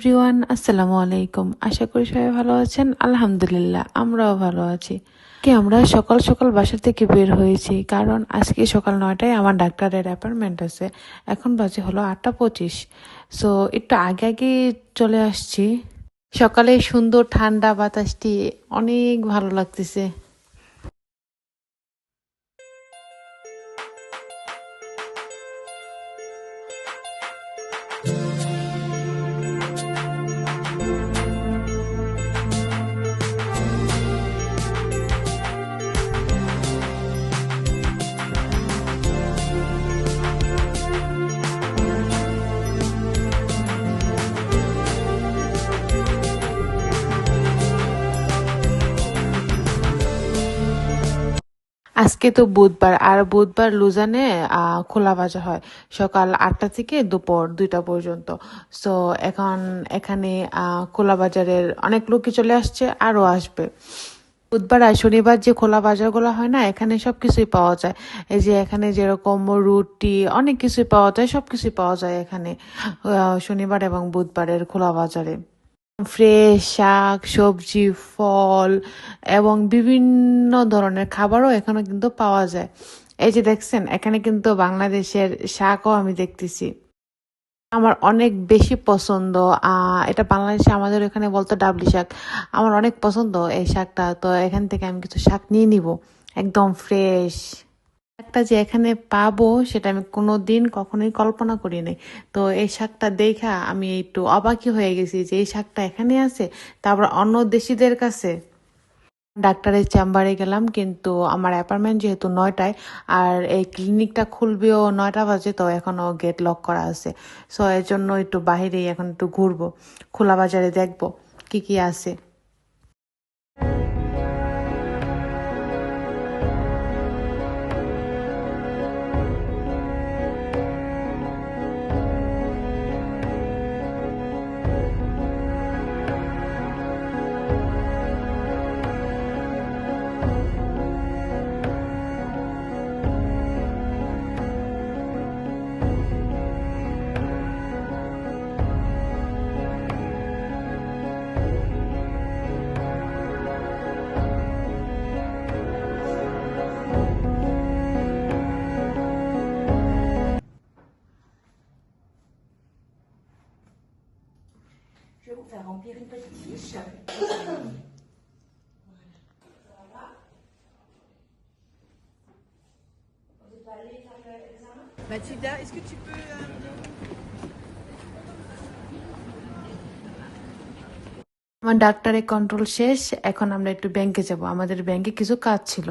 Everyone, আসসালামু আলাইকুম। আশা করি সবাই ভালো আছেন। আলহামদুলিল্লাহ, আমরাও ভালো আছি। কি আমরা সকাল সকাল বাসা থেকে বের হয়েছি, কারণ আজকে সকাল নয়টায় আমার ডাক্তারের অ্যাপয়েন্টমেন্ট আছে। এখন বাজে হলো আটটা পঁচিশ। সো একটু আগে আগে চলে আসছি। সকালে সুন্দর ঠান্ডা বাতাসটি অনেক ভালো লাগতেছে। আজকে তো বুধবার, আর বুধবার লুজানে খোলা বাজার হয় সকাল আটটা থেকে দুপুর দুইটা পর্যন্ত। সো এখন এখানে খোলা বাজারের অনেক লোকই চলে আসছে, আরও আসবে। বুধবার আর শনিবার যে খোলা বাজারগুলো হয় না, এখানে সব কিছুই পাওয়া যায়। এই যে এখানে যেরকম রুটি, অনেক কিছুই পাওয়া যায়, সব কিছুই পাওয়া যায় এখানে শনিবার এবং বুধবারের খোলা বাজারে। ফ্রেশ শাক, সবজি, ফল এবং বিভিন্ন ধরনের খাবারও এখানে কিন্তু পাওয়া যায়। এই যে দেখছেন, এখানে কিন্তু বাংলাদেশের শাকও আমি দেখতেছি। আমার অনেক বেশি পছন্দ এটা বাংলাদেশে আমাদের এখানে বলতো ডাবলি শাক। আমার অনেক পছন্দ এই শাকটা, তো এখান থেকে আমি কিছু শাক নিয়ে নিব। একদম ফ্রেশ শাকটা যে এখানে পাবো, সেটা আমি কোনো দিন কখনোই কল্পনা করিনি। তো এই শাকটা দেখা আমি একটু অবাকই হয়ে গেছি যে এই শাকটা এখানে আছে, তারপর অন্য দেশিদের কাছে। ডাক্তারের চেম্বারে গেলাম, কিন্তু আমার অ্যাপার্টমেন্ট যেহেতু নয়টায়, আর এই ক্লিনিকটা খুলবেও নয়টা বাজে, তো এখনও গেট লক করা আছে। সো এর জন্য একটু বাহিরেই এখন একটু ঘুরবো, খোলা বাজারে দেখব কি কি আছে। Remplir une petite fiche. Mathilda, est-ce que tu peux... euh, আমার ডাক্তারের কন্ট্রোল শেষ এখন আমরা একটু ব্যাংকে যাব আমাদের ব্যাংকে কিছু কাজ ছিল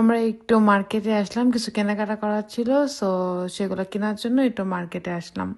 আমরা একটু মার্কেটে আসলাম, কিছু কেনাকাটা করার ছিল সো সেগুলো কেনার জন্য একটু মার্কেটে আসলাম।